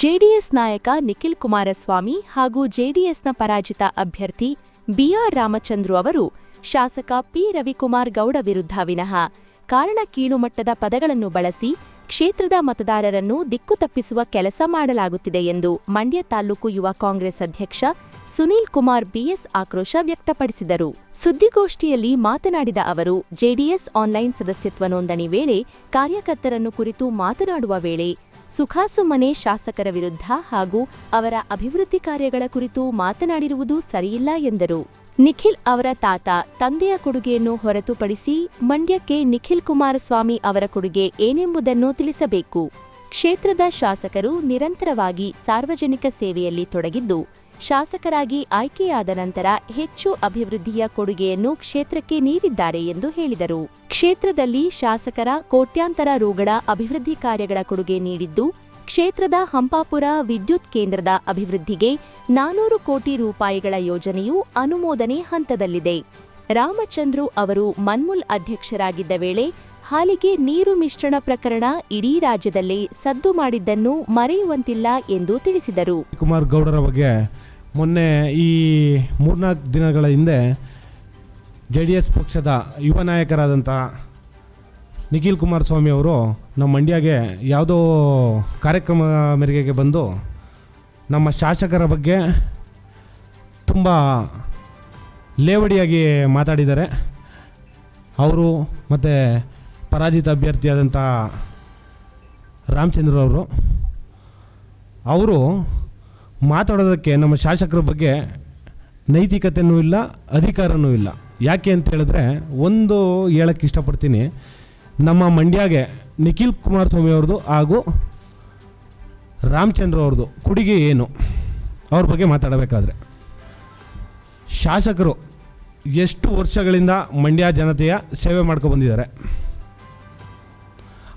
JDS ನಾಯಕ ನಿಖಿಲ್ ಕುಮಾರಸ್ವಾಮಿ ಹಾಗೂ ಜೆಡಿಎಸ್ನ ಪರಾಜಿತ ಅಭ್ಯರ್ಥಿ ಬಿಆರ್ ರಾಮಚಂದ್ರು ಅವರು ಶಾಸಕ ಪಿ. ರವಿಕುಮಾರ್ ಗೌಡ ವಿರುದ್ಧ ವಿನಃ ಕಾರಣ ಕೀಳುಮಟ್ಟದ ಪದಗಳನ್ನು ಬಳಸಿ ಕ್ಷೇತ್ರದ ಮತದಾರರನ್ನು ದಿಕ್ಕು ತಪ್ಪಿಸುವ ಕೆಲಸ ಮಾಡಲಾಗುತ್ತಿದೆ ಎಂದು ಮಂಡ್ಯ ತಾಲೂಕು ಯುವ ಕಾಂಗ್ರೆಸ್ ಅಧ್ಯಕ್ಷ ಸುನೀಲ್ ಕುಮಾರ್ ಬಿಎಸ್ ಆಕ್ರೋಶ ವ್ಯಕ್ತಪಡಿಸಿದರು. ಸುದ್ದಿಗೋಷ್ಠಿಯಲ್ಲಿ ಮಾತನಾಡಿದ ಅವರು, ಜೆಡಿಎಸ್ ಆನ್ಲೈನ್ ಸದಸ್ಯತ್ವ ನೋಂದಣಿ ವೇಳೆ ಕಾರ್ಯಕರ್ತರನ್ನು ಕುರಿತು ಮಾತನಾಡುವ ವೇಳೆ ಸುಖಾಸುಮ್ಮನೆ ಶಾಸಕರ ವಿರುದ್ಧ ಹಾಗೂ ಅವರ ಅಭಿವೃದ್ಧಿ ಕಾರ್ಯಗಳ ಕುರಿತು ಮಾತನಾಡಿರುವುದು ಸರಿಯಿಲ್ಲ ಎಂದರು. ನಿಖಿಲ್ ಅವರ ತಾತ ತಂದೆಯ ಕೊಡುಗೆಯನ್ನು ಹೊರತುಪಡಿಸಿ ಮಂಡ್ಯಕ್ಕೆ ನಿಖಿಲ್ ಕುಮಾರಸ್ವಾಮಿ ಅವರ ಕೊಡುಗೆ ಏನೆಂಬುದನ್ನು ತಿಳಿಸಬೇಕು. ಕ್ಷೇತ್ರದ ಶಾಸಕರು ನಿರಂತರವಾಗಿ ಸಾರ್ವಜನಿಕ ಸೇವೆಯಲ್ಲಿ ತೊಡಗಿದ್ದು ಶಾಸಕರಾಗಿ ಆಯ್ಕೆಯಾದ ನಂತರ ಹೆಚ್ಚು ಅಭಿವೃದ್ಧಿಯ ಕೊಡುಗೆಯನ್ನು ಕ್ಷೇತ್ರಕ್ಕೆ ನೀಡಿದ್ದಾರೆ ಎಂದು ಹೇಳಿದರು. ಕ್ಷೇತ್ರದಲ್ಲಿ ಶಾಸಕರ ಕೋಟ್ಯಾಂತರ ರುಗಳ ಅಭಿವೃದ್ಧಿ ಕಾರ್ಯಗಳ ಕೊಡುಗೆ ನೀಡಿದ್ದು, ಕ್ಷೇತ್ರದ ಹಂಪಾಪುರ ವಿದ್ಯುತ್ ಕೇಂದ್ರದ ಅಭಿವೃದ್ಧಿಗೆ ನಾನೂರು ಕೋಟಿ ರೂಪಾಯಿಗಳ ಯೋಜನೆಯು ಅನುಮೋದನೆ ಹಂತದಲ್ಲಿದೆ. ರಾಮಚಂದ್ರು ಅವರು ಮನ್ಮುಲ್ ಅಧ್ಯಕ್ಷರಾಗಿದ್ದ ವೇಳೆ ಹಾಲಿಗೆ ನೀರು ಮಿಶ್ರಣ ಪ್ರಕರಣ ಇಡೀ ರಾಜ್ಯದಲ್ಲಿ ಸದ್ದು ಮಾಡಿದ್ದನ್ನು ಮರೆಯುವಂತಿಲ್ಲ ಎಂದು ತಿಳಿಸಿದರು. ಕುಮಾರ್ ಗೌಡರ ಬಗ್ಗೆ ಮೊನ್ನೆ ಈ ಮೂರ್ನಾಲ್ಕು ದಿನಗಳ ಹಿಂದೆ ಜೆ ಡಿ ಎಸ್ ಪಕ್ಷದ ಯುವ ನಾಯಕರಾದಂಥ ನಿಖಿಲ್ ಕುಮಾರಸ್ವಾಮಿ ಅವರು ನಮ್ಮ ಮಂಡ್ಯಗೆ ಯಾವುದೋ ಕಾರ್ಯಕ್ರಮ ಮೇರೆಗೆ ಬಂದು ನಮ್ಮ ಶಾಸಕರ ಬಗ್ಗೆ ತುಂಬ ಲೇವಡಿಯಾಗಿ ಮಾತಾಡಿದ್ದಾರೆ. ಅವರು ಮತ್ತು ಪರಾಜಿತ ಅಭ್ಯರ್ಥಿಯಾದಂಥ ರಾಮಚಂದ್ರ ಅವರು ಅವರು ಮಾತಾಡೋದಕ್ಕೆ ನಮ್ಮ ಶಾಸಕರ ಬಗ್ಗೆ ನೈತಿಕತೆಯೂ ಇಲ್ಲ, ಅಧಿಕಾರನೂ ಇಲ್ಲ. ಯಾಕೆ ಅಂತ ಹೇಳಿದ್ರೆ, ಒಂದು ಹೇಳಕ್ಕೆ ಇಷ್ಟಪಡ್ತೀನಿ. ನಮ್ಮ ಮಂಡ್ಯಗೆ ನಿಖಿಲ್ ಕುಮಾರಸ್ವಾಮಿ ಅವ್ರದ್ದು ಹಾಗೂ ರಾಮಚಂದ್ರ ಅವ್ರದ್ದು ಕೊಡುಗೆ ಏನು, ಅವ್ರ ಬಗ್ಗೆ ಮಾತಾಡಬೇಕಾದ್ರೆ. ಶಾಸಕರು ಎಷ್ಟು ವರ್ಷಗಳಿಂದ ಮಂಡ್ಯ ಜನತೆಯ ಸೇವೆ ಮಾಡ್ಕೊ ಬಂದಿದ್ದಾರೆ.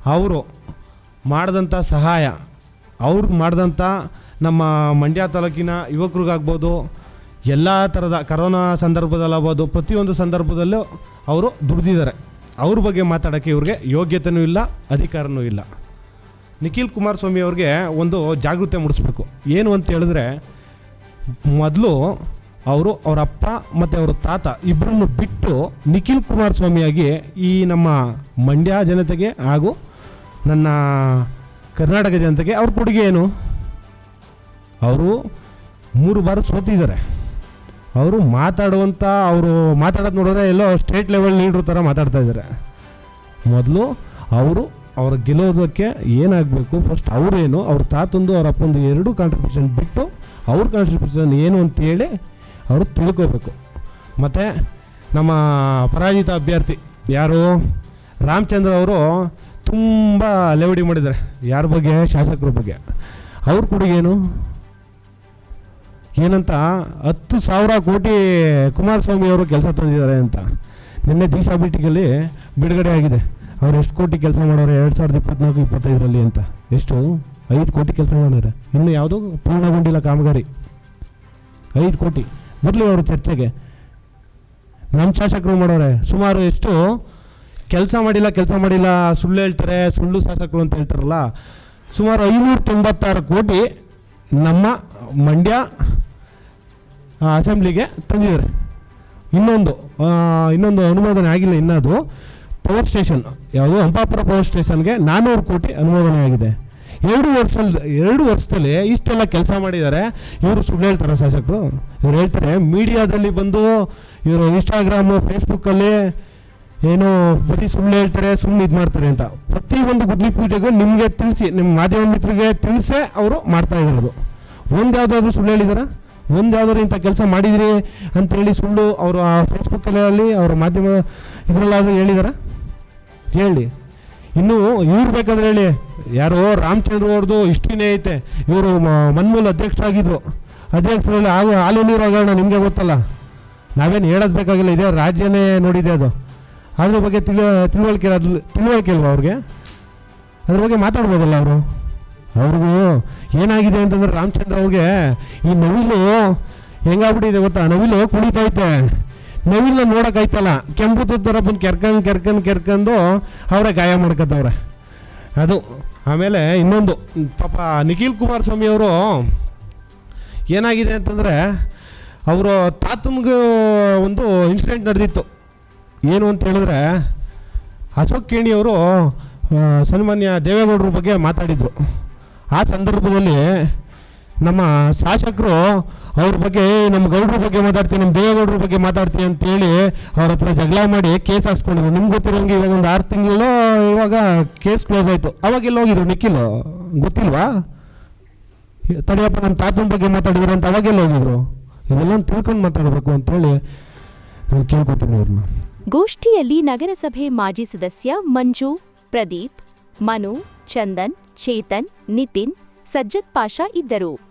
ಅವರು ಮಾಡಿದಂಥ ಸಹಾಯ, ಅವ್ರು ಮಾಡಿದಂಥ ನಮ್ಮ ಮಂಡ್ಯ ತಾಲೂಕಿನ ಯುವಕರಿಗಾಗ್ಬೋದು, ಎಲ್ಲ ಥರದ ಕರೋನಾ ಸಂದರ್ಭದಲ್ಲಾಗ್ಬೋದು, ಪ್ರತಿಯೊಂದು ಸಂದರ್ಭದಲ್ಲೂ ಅವರು ದುಡ್ದಿದ್ದಾರೆ. ಅವ್ರ ಬಗ್ಗೆ ಮಾತಾಡೋಕ್ಕೆ ಇವ್ರಿಗೆ ಯೋಗ್ಯತೆಯೂ ಇಲ್ಲ, ಅಧಿಕಾರನೂ ಇಲ್ಲ. ನಿಖಿಲ್ ಕುಮಾರಸ್ವಾಮಿ ಅವ್ರಿಗೆ ಒಂದು ಜಾಗೃತಿ ಮೂಡಿಸ್ಬೇಕು. ಏನು ಅಂತ ಹೇಳಿದ್ರೆ, ಮೊದಲು ಅವರು ಅವರ ಅಪ್ಪ ಮತ್ತು ಅವರ ತಾತ ಇಬ್ಬರನ್ನು ಬಿಟ್ಟು ನಿಖಿಲ್ ಕುಮಾರಸ್ವಾಮಿಯಾಗಿ ಈ ನಮ್ಮ ಮಂಡ್ಯ ಜನತೆಗೆ ಹಾಗೂ ನನ್ನ ಕರ್ನಾಟಕ ಜನತೆಗೆ ಅವ್ರ ಕೊಡುಗೆ ಏನು? ಅವರು ಮೂರು ಬಾರಿ ಸೋತಿದ್ದಾರೆ. ಅವರು ಮಾತಾಡುವಂಥ ಅವರು ಮಾತಾಡೋದು ನೋಡಿದ್ರೆ ಎಲ್ಲೋ ಸ್ಟೇಟ್ ಲೆವೆಲ್ ಲೀಡ್ರ್ ಥರ ಮಾತಾಡ್ತಾ ಇದ್ದಾರೆ. ಮೊದಲು ಅವರು ಅವ್ರ ಗೆಲ್ಲೋದಕ್ಕೆ ಏನಾಗಬೇಕು? ಫಸ್ಟ್ ಅವರೇನು, ಅವ್ರ ತಾತಂದು, ಅವ್ರ ಅಪ್ಪಂದು ಎರಡು ಕಾಂಟ್ರಿಬ್ಯೂಷನ್ ಬಿಟ್ಟು ಅವ್ರ ಕಾಂಟ್ರಿಬ್ಯೂಷನ್ ಏನು ಅಂತೇಳಿ ಅವರು ತಿಳ್ಕೋಬೇಕು. ಮತ್ತು ನಮ್ಮ ಪರಾಜಿತ ಅಭ್ಯರ್ಥಿ ಯಾರು? ರಾಮಚಂದ್ರ ಅವರು ತುಂಬ ಲೆವಡಿ ಮಾಡಿದ್ದಾರೆ. ಯಾರ ಬಗ್ಗೆ? ಶಾಸಕರ ಬಗ್ಗೆ. ಅವ್ರ ಕೊಡುಗೇನು ಏನಂತ? ಹತ್ತು ಸಾವಿರ ಕೋಟಿ ಕುಮಾರಸ್ವಾಮಿ ಅವರು ಕೆಲಸ ತಂದಿದ್ದಾರೆ ಅಂತ. ನಿನ್ನೆ ದಿಸಾಬಿಟಿಗಲ್ಲಿ ಬಿಡುಗಡೆ ಆಗಿದೆ. ಅವ್ರು ಎಷ್ಟು ಕೋಟಿ ಕೆಲಸ ಮಾಡೋರು? ಎರಡು ಸಾವಿರದ ಇಪ್ಪತ್ನಾಲ್ಕು, ಇಪ್ಪತ್ತೈದರಲ್ಲಿ ಅಂತ. ಎಷ್ಟು? ಐದು ಕೋಟಿ ಕೆಲಸ ಮಾಡಿದ್ದಾರೆ. ಇನ್ನು ಯಾವುದೂ ಪೂರ್ಣಗೊಂಡಿಲ್ಲ ಕಾಮಗಾರಿ. ಐದು ಕೋಟಿ. ಬರಲಿ ಅವರು ಚರ್ಚೆಗೆ. ನಮ್ಮ ಶಾಸಕರು ಮಾಡೋರೆ. ಸುಮಾರು ಎಷ್ಟು? ಕೆಲಸ ಮಾಡಿಲ್ಲ ಕೆಲಸ ಮಾಡಿಲ್ಲ, ಸುಳ್ಳು ಹೇಳ್ತಾರೆ, ಸುಳ್ಳು ಶಾಸಕರು ಅಂತ ಹೇಳ್ತಾರಲ್ಲ, ಸುಮಾರು ಐನೂರ ತೊಂಬತ್ತಾರು ಕೋಟಿ ನಮ್ಮ ಮಂಡ್ಯ ಅಸೆಂಬ್ಲಿಗೆ ತಂದಿದ್ದಾರೆ. ಇನ್ನೊಂದು ಇನ್ನೊಂದು ಅನುಮೋದನೆ ಆಗಿಲ್ಲ ಇನ್ನದು ಪವರ್ ಸ್ಟೇಷನ್ ಯಾವುದು ಹಂಪಾಪುರ ಪವರ್ ಸ್ಟೇಷನ್ಗೆ ನಾನ್ನೂರು ಕೋಟಿ ಅನುಮೋದನೆ ಆಗಿದೆ. ಎರಡು ವರ್ಷ ಎರಡು ವರ್ಷದಲ್ಲಿ ಇಷ್ಟೆಲ್ಲ ಕೆಲಸ ಮಾಡಿದ್ದಾರೆ. ಇವರು ಸುಳ್ಳು ಹೇಳ್ತಾರೆ ಶಾಸಕರು. ಇವ್ರು ಹೇಳ್ತಾರೆ, ಮೀಡಿಯಾದಲ್ಲಿ ಬಂದು ಇವರು ಇನ್ಸ್ಟಾಗ್ರಾಮು ಫೇಸ್ಬುಕ್ಕಲ್ಲಿ ಏನೋ ಬರೀ ಸುಳ್ಳು ಹೇಳ್ತಾರೆ ಸುಮ್ಮನೆ ಇದು ಮಾಡ್ತಾರೆ ಅಂತ. ಪ್ರತಿ ಒಂದು ಗುದ್ಲಿ ಪೂಜೆಗೂ ನಿಮಗೆ ತಿಳಿಸಿ ನಿಮ್ಮ ಮಾಧ್ಯಮ ಮಿತ್ರರಿಗೆ ತಿಳಿಸೇ ಅವರು ಮಾಡ್ತಾ ಇರೋದು. ಒಂದು ಯಾವುದಾದ್ರೂ ಸುಳ್ಳು ಹೇಳಿದಾರ? ಒಂದು ಯಾವ್ದಾದ್ರು ಇಂಥ ಕೆಲಸ ಮಾಡಿದಿರಿ ಅಂತೇಳಿ ಸುಳ್ಳು ಅವರು ಆ ಫೇಸ್ಬುಕ್ಕಲ್ಲಿ ಅವರ ಮಾಧ್ಯಮ ಇದರಲ್ಲಾದರೂ ಹೇಳಿದಾರ? ಹೇಳಿ. ಇನ್ನು ಇವ್ರು ಬೇಕಾದ್ರೆ ಹೇಳಿ. ಯಾರೋ ರಾಮಚಂದ್ರ ಅವ್ರದ್ದು ಇಷ್ಟಿನೇ ಐತೆ. ಇವರು ಮನ್ಮೂಲ ಅಧ್ಯಕ್ಷರಾಗಿದ್ದರು ಅಧ್ಯಕ್ಷರಲ್ಲಿ ಆಗ ಹಾಲು ನೀರು ಹಗರಣ ನಿಮಗೆ ಗೊತ್ತಲ್ಲ. ನಾವೇನು ಹೇಳೋದು ಬೇಕಾಗಿಲ್ಲ, ಇದೇ ರಾಜ್ಯನೇ ನೋಡಿದೆ ಅದು. ಅದ್ರ ಬಗ್ಗೆ ತಿಳಿ ತಿಳುವಳಿಕೆ ತಿಳುವಳಿಕೆ ಇಲ್ವಾ ಅವ್ರಿಗೆ? ಅದ್ರ ಬಗ್ಗೆ ಮಾತಾಡ್ಬೋದಲ್ಲ ಅವರು? ಅವ್ರಿಗೂ ಏನಾಗಿದೆ ಅಂತಂದ್ರೆ ರಾಮಚಂದ್ರ ಅವ್ರಿಗೆ ಈ ನವಿಲು ಹೆಂಗಾಗ್ಬಿಟ್ಟಿದೆ ಗೊತ್ತಾ? ನವಿಲು ಕುಣಿತೈತೆ. ನವಿಲನ್ನ ನೋಡೋಕ್ಕಾಯ್ತಲ್ಲ. ಕೆಂಪು ಥರ ಬಂದು ಕೆರ್ಕಂಡು ಕೆರ್ಕಂಡು ಕೆರ್ಕಂಡು ಅವರೇ ಗಾಯ ಮಾಡ್ಕೊತವ್ರೆ ಅದು. ಆಮೇಲೆ ಇನ್ನೊಂದು. ಪಾಪ ನಿಖಿಲ್ ಕುಮಾರಸ್ವಾಮಿ ಅವರು ಏನಾಗಿದೆ ಅಂತಂದರೆ, ಅವರು ತಾತನಿಗೂ ಒಂದು ಇನ್ಸಿಡೆಂಟ್ ನಡೆದಿತ್ತು. ಏನು ಅಂತ ಹೇಳಿದ್ರೆ, ಅಶೋಕ್ ಕೇಣಿಯವರು ಸನ್ಮಾನ್ಯ ದೇವೇಗೌಡರ ಬಗ್ಗೆ ಮಾತಾಡಿದರು. ಆ ಸಂದರ್ಭದಲ್ಲಿ ನಮ್ಮ ಶಾಸಕರು ಅವ್ರ ಬಗ್ಗೆ, ನಮ್ಮ ಗೌಡ್ರ ಬಗ್ಗೆ ಮಾತಾಡ್ತೀವಿ, ನಮ್ಮ ದೇವೇಗೌಡರ ಬಗ್ಗೆ ಮಾತಾಡ್ತೀವಿ ಅಂತೇಳಿ ಅವ್ರ ಹತ್ರ ಜಗಳ ಮಾಡಿ ಕೇಸ್ ಹಾಕ್ಸ್ಕೊಂಡಿದ್ರು ನಿಮ್ಗೆ ಗೊತ್ತಿರೋಂಗೆ ಇವಾಗ ಒಂದು ಆರು ತಿಂಗಳು ಇವಾಗ ಕೇಸ್ ಕ್ಲೋಸ್ ಆಯಿತು. ಅವಾಗೆಲ್ಲ ಹೋಗಿದ್ರು? ನಿಖಿಲ್? ಗೊತ್ತಿಲ್ವಾ? ತಡೆಯಪ್ಪ, ನಮ್ಮ ತಾತನ ಬಗ್ಗೆ ಮಾತಾಡಿದ್ರು ಅಂತ ಅವಾಗೆಲ್ಲ ಹೋಗಿದ್ರು? ಇದೆಲ್ಲ ತಿಳ್ಕೊಂಡು ಮಾತಾಡಬೇಕು ಅಂತೇಳಿ ನಾನು ಕೇಳ್ಕೊತೀನಿ ಅವ್ರನ್ನ. ಗೋಷ್ಠಿಯಲ್ಲಿ ನಗರಸಭೆ ಮಾಜಿ ಸದಸ್ಯ ಮಂಜು ಪ್ರದೀಪ್ ಮನು ಚಂದನ್ ಚೇತನ್ ನಿತಿನ್ ಸಜ್ಜದ್ ಪಾಷಾ ಇದ್ದರು.